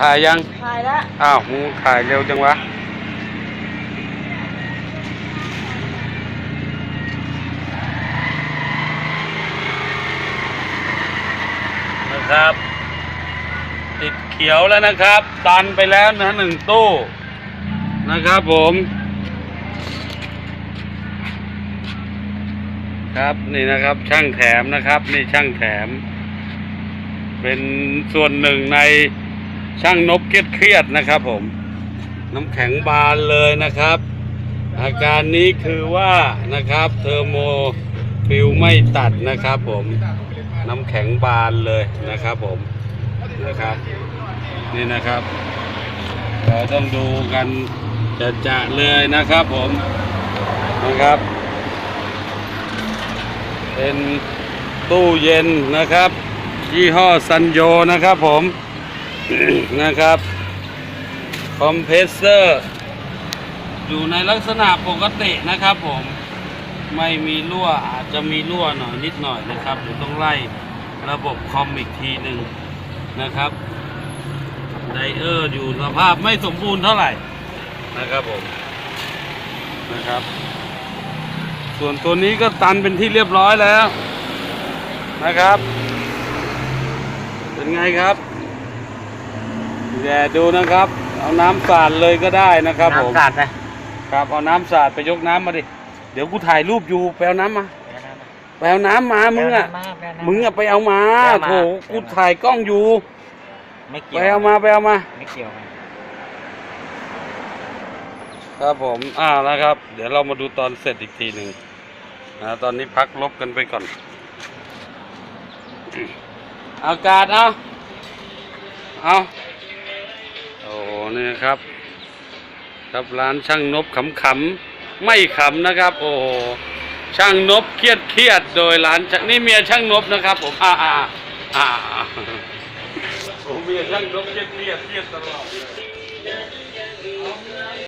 ถ่ายยัง ถ่ายแล้วอ้าวมึงถ่ายเร็วจังวะ นะครับ ติดเขียวแล้วนะครับ ตันไปแล้วนะหนึ่งตู้ นะครับผม ครับนี่นะครับช่างแถมนะครับ นี่ช่างแถม เป็นส่วนหนึ่งใน ช่างนบเครียดเครียดนะครับผม น้ำแข็งบานเลยนะครับ อาการนี้คือว่านะครับ เทอร์โมฟิลไม่ตัดนะครับผมน้ำแข็งบานเลยนะครับผมนะครับ นี่นะครับเราต้องดูกันจะจะเลยนะครับผมนะครับ เป็นตู้เย็นนะครับ ยี่ห้อซันโยนะครับผม นะครับ คอมเพรสเซอร์ อยู่ในลักษณะปกตินะครับผมไม่มีรั่วอาจจะมีรั่วหน่อยนิดหน่อยนะครับเดี๋ยวต้องไล่ระบบคอมอีกทีหนึ่งนะครับไดเออร์อยู่สภาพไม่สมบูรณ์เท่าไหร่นะครับผมนะครับ ส่วนตัวนี้ก็ตันเป็นที่เรียบร้อยแล้วนะครับ เป็นไงครับ แย่ดูนะครับ เอาน้ำสาดเลยก็ได้นะครับผมน้ำสาดนะครับเอาน้ำสาดไปยกน้ำมาดิ เดี๋ยวกูถ่ายรูปอยู่ไปเอาน้ำมาไปเอาน้ำมามึงอะมึงอะไปเอามาไปเอามาโถกูถ่ายกล้องอยู่ไม่เกี่ไปยวเอามาไปเอามาไม่เกี่ยวกันครับผมอ่าแล้วครับ เดี๋ยวเรามาดูตอนเสร็จอีกทีหนึ่งนะตอนนี้พักลบกันไปก่อน อากาศเอาเอา นะครับ ครับร้านช่างนบขำๆไม่ขำนะครับ โอ้โหช่างนบเครียดเครียดโดยร้านช่างนี่เมียช่างนบนะครับ ผมอ่าอ่าอ่าผมเมียช่างนบเครียดเครียดเครียดตลอด